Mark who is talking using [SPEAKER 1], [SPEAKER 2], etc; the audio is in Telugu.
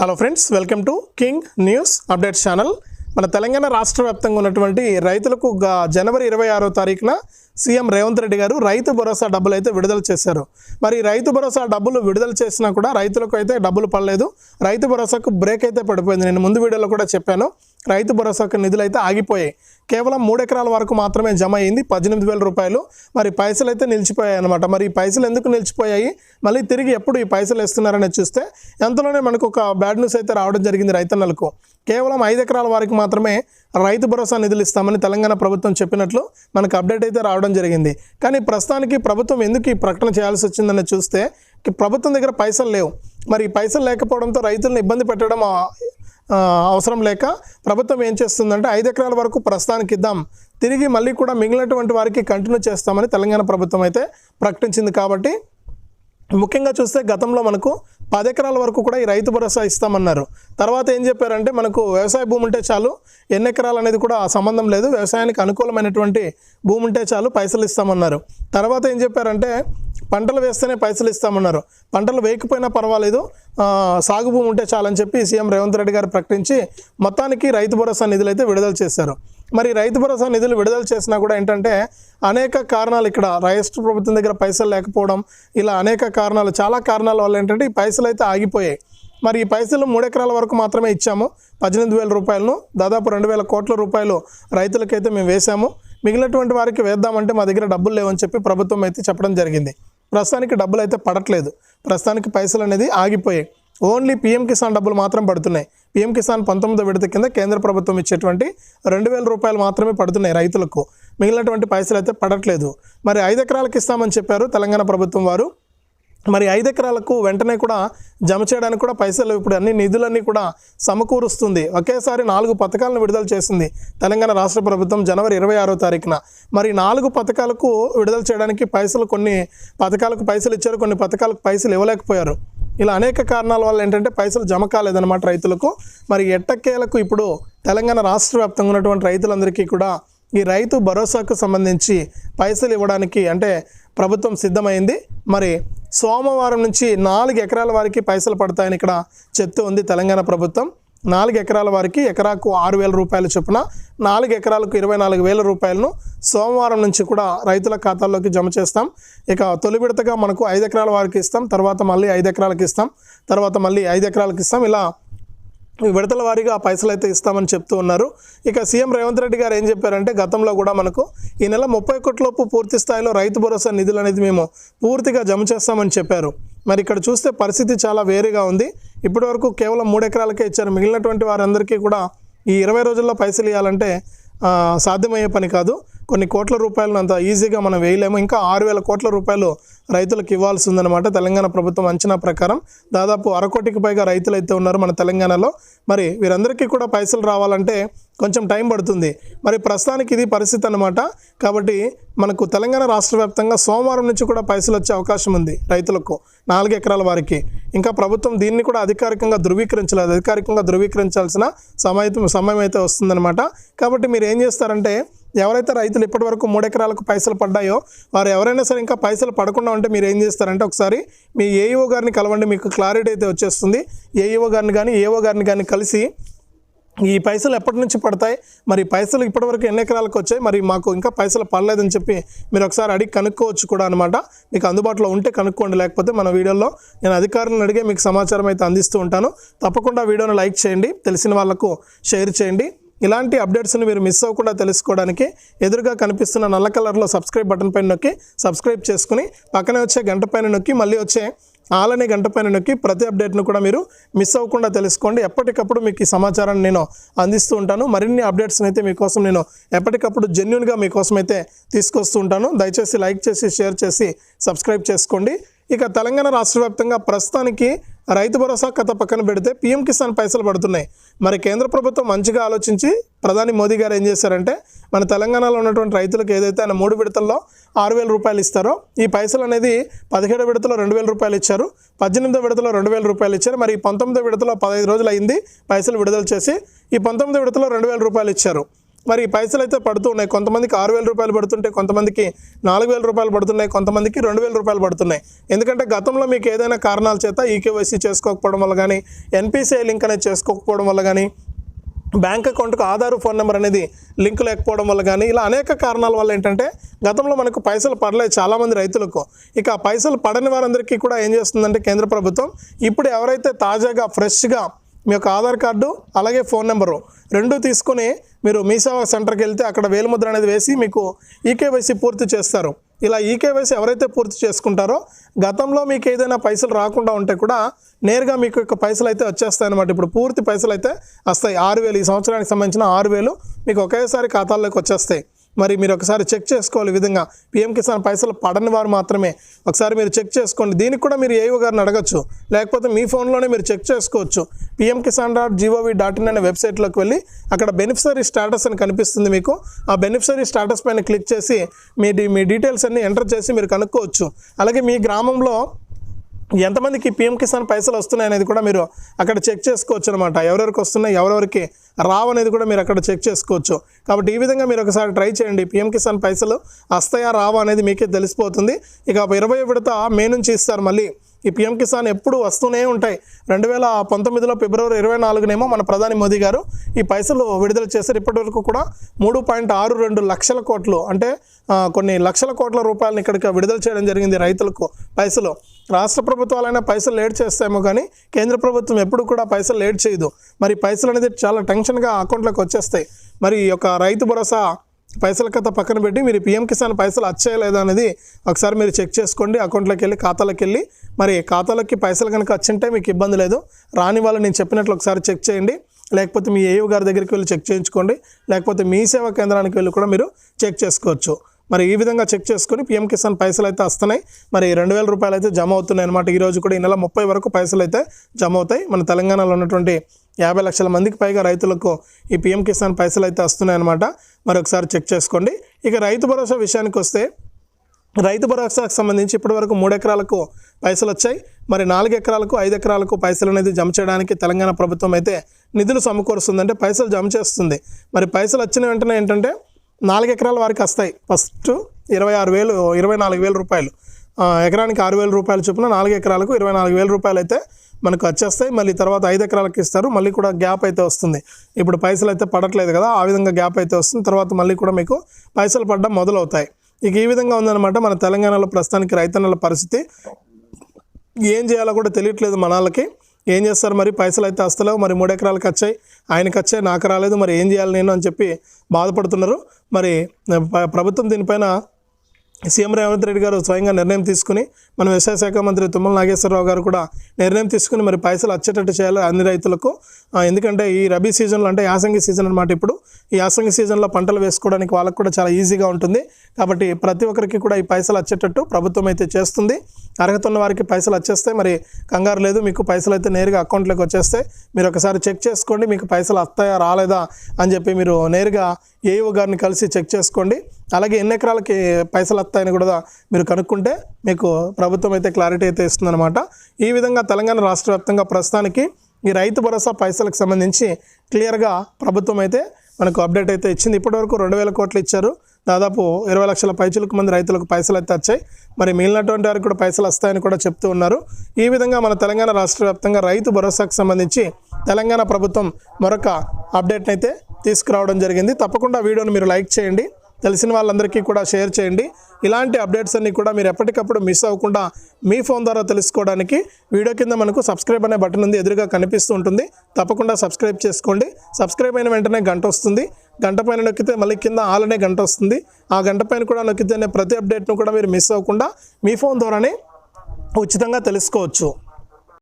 [SPEAKER 1] Hello friends welcome to king news updates channel మన తెలంగాణ రాష్ట్ర వ్యాప్తంగా ఉన్నటువంటి రైతులకు జనవరి ఇరవై ఆరో తారీఖున సీఎం రేవంత్ రెడ్డి గారు రైతు భరోసా డబ్బులు అయితే విడుదల చేశారు. మరి రైతు భరోసా డబ్బులు విడుదల చేసినా కూడా రైతులకు అయితే డబ్బులు పడలేదు. రైతు భరోసాకు బ్రేక్ అయితే పడిపోయింది. నేను ముందు వీడియోలో కూడా చెప్పాను. రైతు భరోసాకు నిధులు అయితే ఆగిపోయాయి. కేవలం మూడు ఎకరాల వరకు మాత్రమే జమ అయింది. పద్దెనిమిది వేల రూపాయలు. మరి పైసలు అయితే నిలిచిపోయాయి అనమాట మరి ఈ పైసలు ఎందుకు నిలిచిపోయాయి? మళ్ళీ తిరిగి ఎప్పుడు ఈ పైసలు ఇస్తున్నారని చూస్తే ఎంతలోనే మనకు ఒక బ్యాడ్ న్యూస్ అయితే రావడం జరిగింది రైతన్నలకు. కేవలం ఐదు ఎకరాల వారికి మాత్రమే రైతు భరోసా నిధులు ఇస్తామని తెలంగాణ ప్రభుత్వం చెప్పినట్లు మనకు అప్డేట్ అయితే రావడం జరిగింది. కానీ ప్రస్తుతానికి ప్రభుత్వం ఎందుకు ఈ ప్రకటన చేయాల్సి వచ్చిందని చూస్తే ప్రభుత్వం దగ్గర పైసలు లేవు. మరి ఈ పైసలు లేకపోవడంతో రైతులను ఇబ్బంది పెట్టడం అవసరం లేక ప్రభుత్వం ఏం చేస్తుందంటే ఐదు ఎకరాల వరకు ప్రస్తుతానికి ఇద్దాం. తిరిగి మళ్ళీ కూడా మిగిలినటువంటి వారికి కంటిన్యూ చేస్తామని తెలంగాణ ప్రభుత్వం అయితే ప్రకటించింది. కాబట్టి ముఖ్యంగా చూస్తే గతంలో మనకు పది ఎకరాల వరకు కూడా ఈ రైతు భరోసా ఇస్తామన్నారు. తర్వాత ఏం చెప్పారంటే మనకు వ్యవసాయ భూమి ఉంటే చాలు ఎన్ని ఎకరాలు అనేది కూడా సంబంధం లేదు. వ్యవసాయానికి అనుకూలమైనటువంటి భూమి ఉంటే చాలు పైసలు ఇస్తామన్నారు. తర్వాత ఏం చెప్పారంటే పంటలు వేస్తేనే పైసలు ఇస్తామన్నారు. పంటలు వేయకపోయినా పర్వాలేదు. సాగు భూమి ఉంటే చాలని చెప్పి సీఎం రేవంత్ రెడ్డి గారు ప్రకటించి మొత్తానికి రైతు భరోసా నిధులు అయితే విడుదల చేశారు. మరి రైతు భరోసా నిధులు విడుదల చేసినా కూడా ఏంటంటే అనేక కారణాలు ఇక్కడ రాష్ట్ర ప్రభుత్వం దగ్గర పైసలు లేకపోవడం ఇలా అనేక కారణాలు చాలా కారణాల వల్ల ఏంటంటే ఈ పైసలు అయితే ఆగిపోయాయి. మరి ఈ పైసలు మూడెకరాల వరకు మాత్రమే ఇచ్చాము. పద్దెనిమిది వేల రూపాయలను దాదాపు రెండు వేల కోట్ల రూపాయలు రైతులకైతే మేము వేశాము. మిగిలినటువంటి వారికి వేద్దామంటే మా దగ్గర డబ్బులు లేవని చెప్పి ప్రభుత్వం అయితే చెప్పడం జరిగింది. ప్రస్తుతానికి డబ్బులు అయితే పడట్లేదు. ప్రస్తుతానికి పైసలు అనేది ఆగిపోయాయి. ఓన్లీ పీఎం కిసాన్ డబ్బులు మాత్రం పడుతున్నాయి. పీఎం కిసాన్ పంతొమ్మిదో విడత కింద కేంద్ర ప్రభుత్వం ఇచ్చేటువంటి రెండు వేల రూపాయలు మాత్రమే పడుతున్నాయి రైతులకు. మిగిలినటువంటి పైసలు అయితే పడట్లేదు. మరి ఐదు ఎకరాలకు ఇస్తామని చెప్పారు తెలంగాణ ప్రభుత్వం వారు. మరి ఐదు ఎకరాలకు వెంటనే కూడా జమ చేయడానికి కూడా పైసలు ఇప్పుడు అన్ని నిధులన్నీ కూడా సమకూరుస్తుంది. ఒకేసారి నాలుగు పథకాలను విడుదల చేసింది తెలంగాణ రాష్ట్ర ప్రభుత్వం జనవరి ఇరవై ఆరో తారీఖున. మరి నాలుగు పథకాలకు విడుదల చేయడానికి పైసలు కొన్ని పథకాలకు పైసలు ఇచ్చారు కొన్ని పథకాలకు పైసలు ఇవ్వలేకపోయారు. ఇలా అనేక కారణాల వల్ల ఏంటంటే పైసలు జమ కాలేదన్నమాట రైతులకు. మరి ఎట్టకేలకు ఇప్పుడు తెలంగాణ రాష్ట్ర వ్యాప్తంగా ఉన్నటువంటి రైతులందరికీ కూడా ఈ రైతు భరోసాకు సంబంధించి పైసలు ఇవ్వడానికి అంటే ప్రభుత్వం సిద్ధమైంది. మరి సోమవారం నుంచి నాలుగు ఎకరాల వారికి పైసలు పడతాయని ఇక్కడ చెప్తూ ఉంది తెలంగాణ ప్రభుత్వం. నాలుగు ఎకరాల వారికి ఎకరాకు ఆరు వేల రూపాయలు చొప్పున నాలుగు ఎకరాలకు ఇరవై నాలుగు వేల రూపాయలను సోమవారం నుంచి కూడా రైతుల ఖాతాల్లోకి జమ చేస్తాం. ఇక తొలి విడతగా మనకు ఐదు ఎకరాల వారికి ఇస్తాం తర్వాత మళ్ళీ ఐదు ఎకరాలకు ఇస్తాం తర్వాత మళ్ళీ ఐదు ఎకరాలకు ఇస్తాం. ఇలా విడతల వారీగా పైసలు అయితే ఇస్తామని చెప్తూ ఉన్నారు. ఇక సీఎం రేవంత్ రెడ్డి గారు ఏం చెప్పారంటే గతంలో కూడా మనకు ఈ నెల ముప్పై కోట్లలోపు పూర్తి స్థాయిలో రైతు భరోసా నిధులు అనేది మేము పూర్తిగా జమ చేస్తామని చెప్పారు. మరి ఇక్కడ చూస్తే పరిస్థితి చాలా వేరుగా ఉంది. ఇప్పటివరకు కేవలం మూడు ఎకరాలకే ఇచ్చారు. మిగిలినటువంటి వారందరికీ కూడా ఈ ఇరవై రోజుల్లో పైసలు ఇవ్వాలంటే సాధ్యమయ్యే పని కాదు. కొన్ని కోట్ల రూపాయలను అంత ఈజీగా మనం వేయలేము. ఇంకా ఆరు వేల కోట్ల రూపాయలు రైతులకు ఇవ్వాల్సి ఉందన్నమాట తెలంగాణ ప్రభుత్వం అంచనా ప్రకారం. దాదాపు అరకోటికి పైగా రైతులు అయితే ఉన్నారు మన తెలంగాణలో. మరి వీరందరికీ కూడా పైసలు రావాలంటే కొంచెం టైం పడుతుంది. మరి ప్రస్తుతానికి ఇది పరిస్థితి అనమాట కాబట్టి మనకు తెలంగాణ రాష్ట్ర వ్యాప్తంగా సోమవారం నుంచి కూడా పైసలు వచ్చే అవకాశం ఉంది రైతులకు నాలుగు ఎకరాల వారికి. ఇంకా ప్రభుత్వం దీన్ని కూడా అధికారికంగా ధృవీకరించలేదు. అధికారికంగా ధృవీకరించాల్సిన సమయం సమయం అయితే వస్తుందన్నమాట. కాబట్టి మీరు ఏం చేస్తారంటే ఎవరైతే రైతులు ఇప్పటివరకు మూడు ఎకరాలకు పైసలు పడ్డాయో వారు ఎవరైనా సరే ఇంకా పైసలు పడకుండా ఉంటే మీరు ఏం చేస్తారంటే ఒకసారి మీ ఏఈఓ గారిని కలవండి మీకు క్లారిటీ అయితే వచ్చేస్తుంది. ఏఈఓ గారిని కానీ ఏఓ గారిని కానీ కలిసి ఈ పైసలు ఎప్పటి నుంచి పడతాయి? మరి పైసలు ఇప్పటివరకు ఎన్ని ఎకరాలకు వచ్చాయి? మరి మాకు ఇంకా పైసలు పడలేదని చెప్పి మీరు ఒకసారి అడిగి కనుక్కోవచ్చు కూడా అనమాట మీకు అందుబాటులో ఉంటే కనుక్కోండి. లేకపోతే మన వీడియోలో నేను అధికారులను అడిగే మీకు సమాచారం అయితే అందిస్తూ ఉంటాను. తప్పకుండా వీడియోను లైక్ చేయండి. తెలిసిన వాళ్ళకు షేర్ చేయండి. ఇలాంటి అప్డేట్స్ని మీరు మిస్ అవ్వకుండా తెలుసుకోవడానికి ఎదురుగా కనిపిస్తున్న నల్ల కలర్లో సబ్స్క్రైబ్ బటన్ పైన నొక్కి సబ్స్క్రైబ్ చేసుకుని పక్కనే వచ్చే గంట పైన నొక్కి మళ్ళీ వచ్చే ఆల్ అనే గంట పైన నొక్కి ప్రతి అప్డేట్ను కూడా మీరు మిస్ అవ్వకుండా తెలుసుకోండి. ఎప్పటికప్పుడు మీకు ఈ సమాచారాన్ని నేను అందిస్తూ ఉంటాను. మరిన్ని అప్డేట్స్ని అయితే మీకోసం నేను ఎప్పటికప్పుడు జెన్యున్గా మీకోసం అయితే తీసుకొస్తూ ఉంటాను. దయచేసి లైక్ చేసి షేర్ చేసి సబ్స్క్రైబ్ చేసుకోండి. ఇక తెలంగాణ రాష్ట్ర వ్యాప్తంగా ప్రస్తుతానికి రైతు భరోసా కథ పక్కన పెడితే పీఎం కిసాన్ పైసలు పడుతున్నాయి. మరి కేంద్ర ప్రభుత్వం మంచిగా ఆలోచించి ప్రధాని మోదీ గారు ఏం చేశారంటే మన తెలంగాణలో ఉన్నటువంటి రైతులకు ఏదైతే ఆయన మూడు విడతల్లో ఆరు వేల రూపాయలు ఇస్తారో ఈ పైసలు అనేది పదిహేడు విడతలో రెండు వేల రూపాయలు ఇచ్చారు పద్దెనిమిదో విడతలో రెండు వేల రూపాయలు ఇచ్చారు మరి ఈ పంతొమ్మిదో విడతలో పదహైదు రోజులు అయింది పైసలు విడుదల చేసి ఈ పంతొమ్మిదో విడతలో రెండు వేల రూపాయలు ఇచ్చారు. మరి పైసలు అయితే పడుతున్నాయి. కొంతమందికి ఆరు వేల రూపాయలు పడుతుంటే కొంతమందికి నాలుగు వేల రూపాయలు పడుతున్నాయి. కొంతమందికి రెండు వేల రూపాయలు పడుతున్నాయి. ఎందుకంటే గతంలో మీకు ఏదైనా కారణాల చేత ఈకేవైసీ చేసుకోకపోవడం వల్ల కానీ ఎన్పిసిఐ లింక్ అనేది చేసుకోకపోవడం వల్ల కానీ బ్యాంక్ అకౌంట్కు ఆధార్ ఫోన్ నెంబర్ అనేది లింక్ లేకపోవడం వల్ల కానీ ఇలా అనేక కారణాల వల్ల ఏంటంటే గతంలో మనకు పైసలు పడలేదు చాలామంది రైతులకు. ఇక పైసలు పడని వారందరికీ కూడా ఏం చేస్తుందంటే కేంద్ర ప్రభుత్వం ఇప్పుడు ఎవరైతే తాజాగా ఫ్రెష్గా మీ యొక్క ఆధార్ కార్డు అలాగే ఫోన్ నెంబరు రెండు తీసుకొని మీరు మీ సేవా సెంటర్కి వెళ్తే అక్కడ వేలుముద్ర అనేది వేసి మీకు ఈకేవైసీ పూర్తి చేస్తారు. ఇలా ఈకేవైసీ ఎవరైతే పూర్తి చేసుకుంటారో గతంలో మీకు ఏదైనా పైసలు రాకుండా ఉంటే కూడా నేరుగా మీకు యొక్క పైసలు అయితే వచ్చేస్తాయి అనమాట ఇప్పుడు పూర్తి పైసలు అయితే వస్తాయి. ఆరు వేలు ఈ సంవత్సరానికి సంబంధించిన ఆరు వేలు మీకు ఒకేసారి ఖాతాల్లోకి వచ్చేస్తాయి. మరి మీరు ఒకసారి చెక్ చేసుకోవాలి విధంగా. పిఎం కిసాన్ పైసలు పడని వారు మాత్రమే. ఒకసారి మీరు చెక్ చేసుకోండి. దీనికి కూడా మీరు ఏఓ గారిని అడగచ్చు. లేకపోతే మీ ఫోన్లోనే మీరు చెక్ చేసుకోవచ్చు. PM Kisan dot gov dot in అనే వెబ్సైట్లోకి వెళ్ళి అక్కడ బెనిఫిషరీ స్టేటస్ అని కనిపిస్తుంది మీకు. ఆ బెనిఫిషరీ స్టేటస్ పైన క్లిక్ చేసి మీ మీ డీటెయిల్స్ అన్ని ఎంటర్ చేసి మీరు కనుక్కోవచ్చు. అలాగే మీ గ్రామంలో ఎంతమందికి పిఎం కిసాన్ పైసలు వస్తున్నాయి అనేది కూడా మీరు అక్కడ చెక్ చేసుకోవచ్చు అనమాట ఎవరెవరికి వస్తున్నాయి ఎవరెవరికి రావు అనేది కూడా మీరు అక్కడ చెక్ చేసుకోవచ్చు. కాబట్టి ఈ విధంగా మీరు ఒకసారి ట్రై చేయండి. పిఎం కిసాన్ పైసలు వస్తాయా రావా అనేది మీకే తెలిసిపోతుంది. ఇక ఇరవై విడత మే నుంచి ఇస్తారు మళ్ళీ. ఈ పిఎం కిసాన్ ఎప్పుడు వస్తూనే ఉంటాయి. రెండు వేల పంతొమ్మిదిలో ఫిబ్రవరి ఇరవై నాలుగునేమో మన ప్రధాని మోదీ గారు ఈ పైసలు విడుదల చేశారు. ఇప్పటి వరకు కూడా మూడు పాయింట్ ఆరు రెండు లక్షల కోట్లు అంటే కొన్ని లక్షల కోట్ల రూపాయలను ఇక్కడికి విడుదల చేయడం జరిగింది రైతులకు పైసలు. రాష్ట్ర ప్రభుత్వాలైనా పైసలు లేట్ చేస్తామో కానీ కేంద్ర ప్రభుత్వం ఎప్పుడు కూడా పైసలు లేట్ చేయదు. మరి పైసలు అనేది చాలా టెన్షన్గా అకౌంట్లోకి వచ్చేస్తాయి. మరి ఈ యొక్క రైతు భరోసా పైసల కథ పక్కన పెట్టి మీరు పిఎం కిసాన్ పైసలు వచ్చాయా లేదా అనేది ఒకసారి మీరు చెక్ చేసుకోండి అకౌంట్లోకి వెళ్ళి ఖాతాలోకి వెళ్ళి. మరి ఖాతాలోకి పైసలు కనుక వచ్చింటే మీకు ఇబ్బంది లేదు. రాని వాళ్ళు నేను చెప్పినట్లు ఒకసారి చెక్ చేయండి. లేకపోతే మీ ఏయూ గారి దగ్గరికి వెళ్ళి చెక్ చేయించుకోండి. లేకపోతే మీ సేవా కేంద్రానికి వెళ్ళి కూడా మీరు చెక్ చేసుకోవచ్చు. మరి ఈ విధంగా చెక్ చేసుకొని పిఎం కిసాన్ పైసలు అయితే వస్తున్నాయి. మరి రెండు వేల రూపాయలు అయితే జమ అవుతున్నాయి అనమాట ఈరోజు కూడా ఈ నెల ముప్పై వరకు పైసలు అయితే జమ అవుతాయి. మన తెలంగాణలో ఉన్నటువంటి యాభై లక్షల మందికి పైగా రైతులకు ఈ పిఎం కిసాన్ పైసలు అయితే వస్తున్నాయన్నమాట. మరొకసారి చెక్ చేసుకోండి. ఇక రైతు భరోసా విషయానికి వస్తే రైతు భరోసాకు సంబంధించి ఇప్పటివరకు మూడు ఎకరాలకు పైసలు వచ్చాయి. మరి నాలుగు ఎకరాలకు ఐదు ఎకరాలకు పైసలు అనేది జమ చేయడానికి తెలంగాణ ప్రభుత్వం అయితే నిధులు సమకూరుస్తుంది అంటే పైసలు జమ చేస్తుంది. మరి పైసలు వచ్చిన వెంటనే ఏంటంటే నాలుగు ఎకరాల వారికి వస్తాయి. ఫస్ట్ ఇరవై ఆరు వేలు ఇరవై నాలుగు వేల రూపాయలు. ఎకరానికి ఆరు వేల రూపాయలు చొప్పున నాలుగు ఎకరాలకు ఇరవై నాలుగు వేల రూపాయలు అయితే మనకు వచ్చేస్తాయి. మళ్ళీ తర్వాత ఐదు ఎకరాలకు ఇస్తారు. మళ్ళీ కూడా గ్యాప్ అయితే వస్తుంది. ఇప్పుడు పైసలు అయితే పడట్లేదు కదా ఆ విధంగా గ్యాప్ అయితే వస్తుంది. తర్వాత మళ్ళీ కూడా మీకు పైసలు పడడం మొదలవుతాయి. ఇక ఈ విధంగా ఉందన్నమాట మన తెలంగాణలో ప్రస్తుతానికి రైతన్నల పరిస్థితి. ఏం చేయాలో కూడా తెలియట్లేదు మన వాళ్ళకి ఏం చేస్తారు మరి? పైసలు అయితే వస్తలేవు మరి మూడు ఎకరాలకు వచ్చాయి. ఆయనకు వచ్చాయి. నాకు రాలేదు. మరి ఏం చేయాలి నేను అని చెప్పి బాధపడుతున్నారు. మరి ప్రభుత్వం దీనిపైన సీఎం రేవంత్ రెడ్డి గారు స్వయంగా నిర్ణయం తీసుకుని మన వ్యవసాయ శాఖ మంత్రి తుమ్మల నాగేశ్వరరావు గారు కూడా నిర్ణయం తీసుకుని మరి పైసలు వచ్చేటట్టు చేయాలి అన్ని రైతులకు. ఎందుకంటే ఈ రబీ సీజన్లో అంటే యాసంగి సీజన్ అనమాట ఇప్పుడు. ఈ యాసంగి సీజన్లో పంటలు వేసుకోవడానికి వాళ్ళకు కూడా చాలా ఈజీగా ఉంటుంది. కాబట్టి ప్రతి ఒక్కరికి కూడా ఈ పైసలు వచ్చేటట్టు ప్రభుత్వం అయితే చేస్తుంది. అర్హత ఉన్న వారికి పైసలు వచ్చేస్తాయి మరి కంగారు లేదు. మీకు పైసలు అయితే నేరుగా అకౌంట్లోకి వచ్చేస్తాయి మీరు ఒకసారి చెక్ చేసుకోండి. మీకు పైసలు వస్తాయా రాలేదా అని చెప్పి మీరు నేరుగా ఏఓ గారిని కలిసి చెక్ చేసుకోండి. అలాగే ఎన్ని ఎకరాలకి పైసలు వస్తాయని కూడా మీరు కనుక్కుంటే మీకు ప్రభుత్వం అయితే క్లారిటీ అయితే ఇస్తుందన్నమాట. ఈ విధంగా తెలంగాణ రాష్ట్ర వ్యాప్తంగా ప్రస్తుతానికి ఈ రైతు భరోసా పైసలకు సంబంధించి క్లియర్గా ప్రభుత్వం అయితే మనకు అప్డేట్ అయితే ఇచ్చింది. ఇప్పటివరకు రెండు వేల కోట్లు ఇచ్చారు. దాదాపు ఇరవై లక్షల పైచులకు మంది రైతులకు పైసలు అయితే వచ్చాయి. మరి మిగిలినటువంటి వారికి కూడా పైసలు వస్తాయని కూడా చెప్తూ ఉన్నారు. ఈ విధంగా మన తెలంగాణ రాష్ట్ర వ్యాప్తంగా రైతు భరోసాకు సంబంధించి తెలంగాణ ప్రభుత్వం మరొక అప్డేట్ని అయితే తీసుకురావడం జరిగింది. తప్పకుండా వీడియోని మీరు లైక్ చేయండి. తెలిసిన వాళ్ళందరికీ కూడా షేర్ చేయండి. ఇలాంటి అప్డేట్స్ అన్నీ కూడా మీరు ఎప్పటికప్పుడు మిస్ అవ్వకుండా మీ ఫోన్ ద్వారా తెలుసుకోవడానికి వీడియో కింద మనకు సబ్స్క్రైబ్ అనే బటన్ ఉంది ఎదురుగా కనిపిస్తూ ఉంటుంది. తప్పకుండా సబ్స్క్రైబ్ చేసుకోండి. సబ్స్క్రైబ్ అయిన వెంటనే గంట వస్తుంది. గంట పైన నొక్కితే మళ్ళీ కింద ఆల్ అనే గంట వస్తుంది. ఆ గంట పైన కూడా నొక్కితేనే ప్రతి అప్డేట్ను కూడా మీరు మిస్ అవ్వకుండా మీ ఫోన్ ద్వారానే ఉచితంగా తెలుసుకోవచ్చు.